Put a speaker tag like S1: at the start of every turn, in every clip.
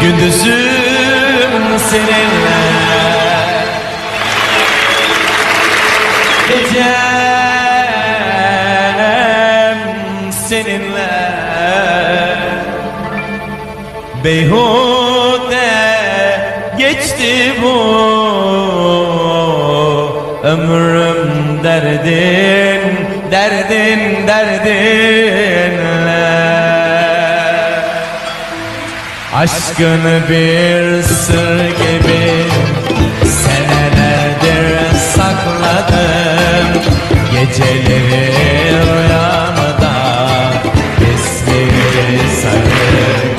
S1: Gündüzüm seninle. Gecem seninle. Beyhude geçti bu Ömrüm derdin, derdin, derdinle. Aşkın bir sır gibi Senelerdir sakladım. Geceleri rüyamda İsmini saklarım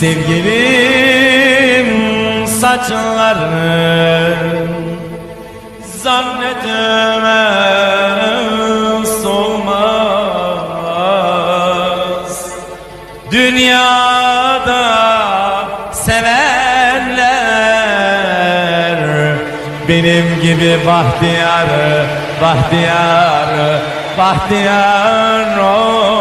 S1: Sevgilim saçlarını zannetmez olmaz Dünyada sevenler benim gibi bahtiyar, bahtiyar, bahtiyar olmaz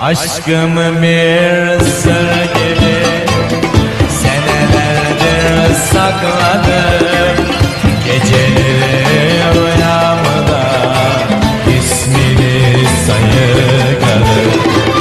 S1: Aşkım bir sır gibi Senelerdir sakladım